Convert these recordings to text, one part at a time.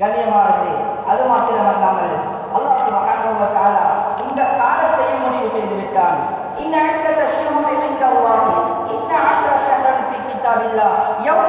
கண்ணியமானது அது மாத்திரமல்லாமல் அல்லாஹ் சுப்ஹானஹு வ தஆலா இந்த காலத்தையும் முடிவு செய்து விட்டான் இன்ன அக்கத ஷுஹுரி இன்த அல்லாஹ் இன்ன அஷ்ர ஷஹரன் ஃபீ கிதாபில்லாஹ் யௌம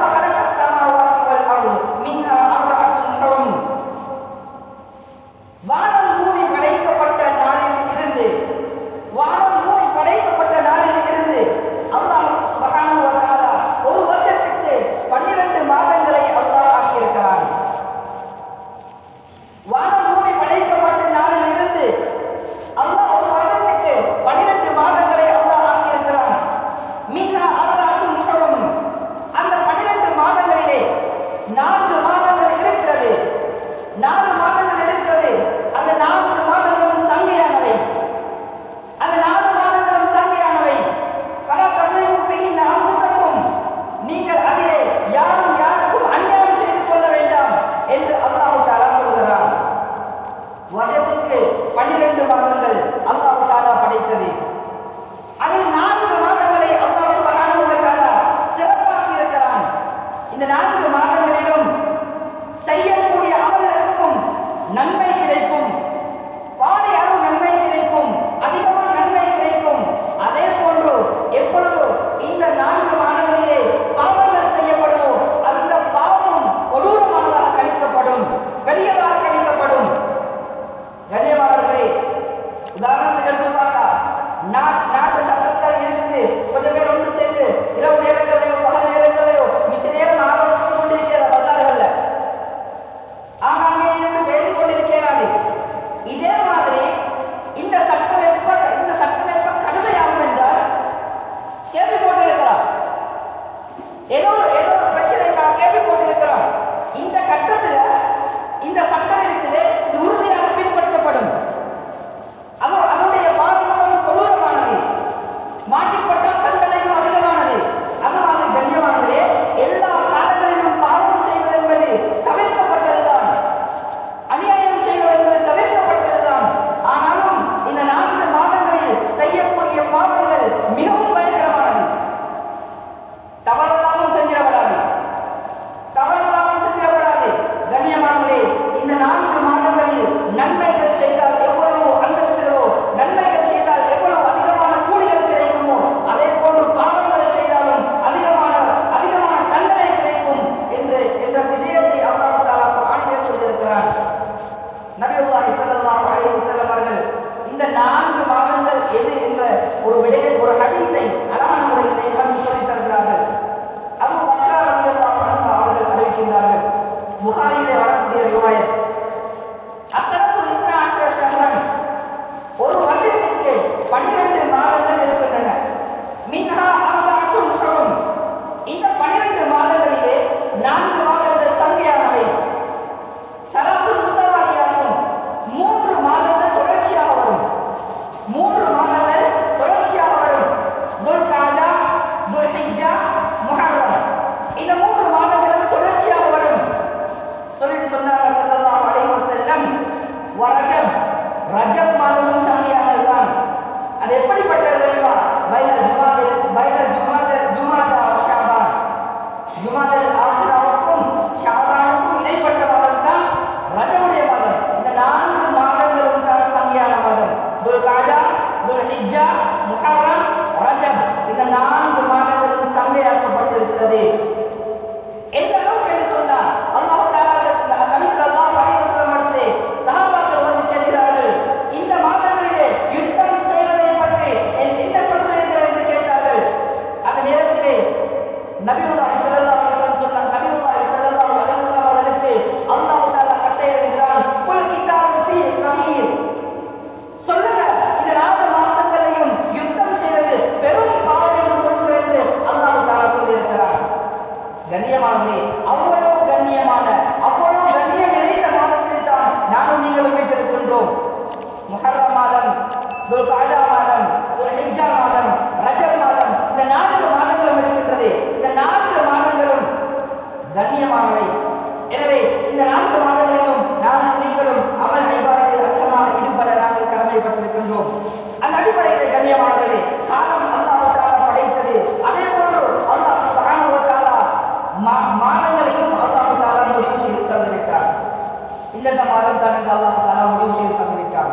என்று முடிவு செய்து தந்துவிட்டார்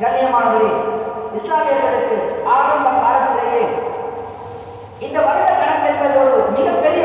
கண்ணியமானது இஸ்லாமியர்களுக்கு ஆரம்ப காலத்திலேயே இந்த வருட கணக்கு என்பது ஒரு மிகப்பெரிய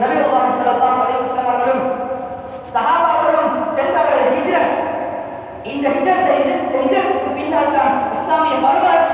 நபி அல்லாஹ் ஸல்லல்லாஹு அலைஹி வஸல்லம் அவர்களும் சஹாபாக்களும் சென்றார்கள் ஹிஜ்ரத். இந்த ஹிஜ்ரத் ஹிஜ்ரத்துக்கு பின்னால் தான் இஸ்லாமிய வரலாற்று